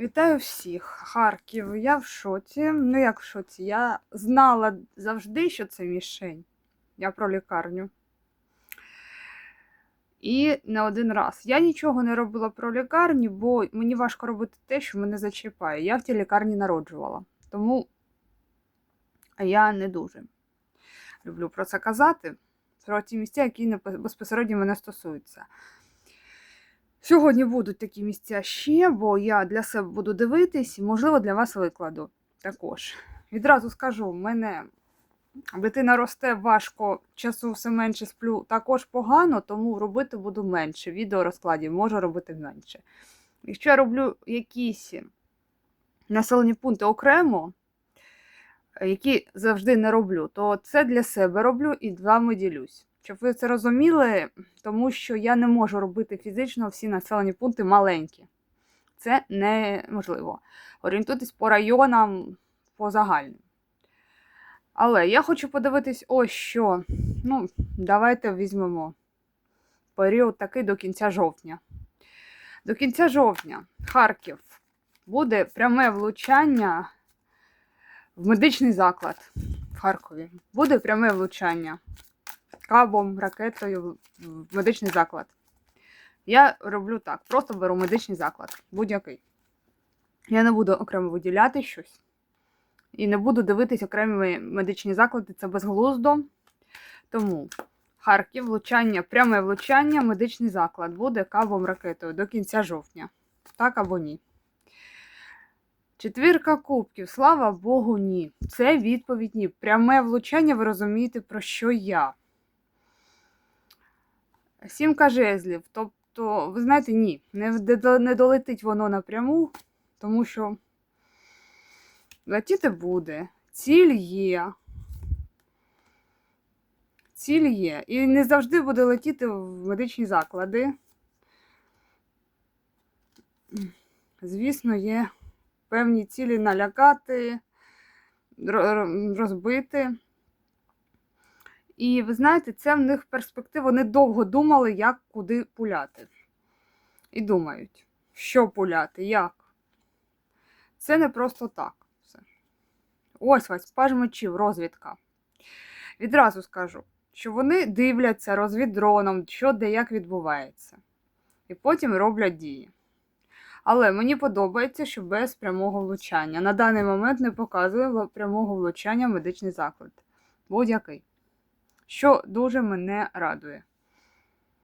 Вітаю всіх, Харків. Я в шоці. Ну як в шоці? Я знала завжди, що це мішень. Я про лікарню. І не один раз. Я нічого не робила про лікарню, бо мені важко робити те, що мене зачіпає. Я в тій лікарні народжувала. Тому я не дуже люблю про це казати. Про ті місця, які безпосередньо мене стосуються. Сьогодні будуть такі місця ще, бо я для себе буду дивитись і, можливо, для вас викладу також. Відразу скажу, мене дитина росте важко, часу все менше сплю, також погано, тому робити буду менше. Відео розкладів можу робити менше. Якщо я роблю якісь населені пункти окремо, які завжди не роблю, то це для себе роблю і з вами ділюсь. Щоб ви це розуміли, тому що я не можу робити фізично всі населені пункти маленькі. Це неможливо. Орієнтуйтесь по районам, по загальним. Але я хочу подивитись ось що. Ну, давайте візьмемо період такий до кінця жовтня. До кінця жовтня Харків буде пряме влучання в медичний заклад в Харкові. Буде пряме влучання кабом, ракетою в медичний заклад. Я роблю так: просто беру медичний заклад, будь-який. Я не буду окремо виділяти щось. І не буду дивитись окремі медичні заклади, це безглуздо. Тому Харків, влучання, пряме влучання, медичний заклад буде кабом ракетою до кінця жовтня. Так або ні. Четвірка кубків, слава Богу, ні. Це відповідь ні. Пряме влучання, ви розумієте, про що я. Сімка жезлів. Тобто, ви знаєте, ні, не, долетить воно напряму, тому що летіти буде. Ціль є. Ціль є. І не завжди буде летіти в медичні заклади. Звісно, є певні цілі налякати, ро- ро- розбити. І ви знаєте, це в них перспектива. Вони довго думали, як куди пуляти. І думають, що пуляти, як. Це не просто так. Все. Ось ось, паж мечів, розвідка. Відразу скажу, що вони дивляться розвіддроном, що де як відбувається. І потім роблять дії. Але мені подобається, що без прямого влучання. На даний момент не показує прямого влучання медичний заклад. Будь-який що дуже мене радує.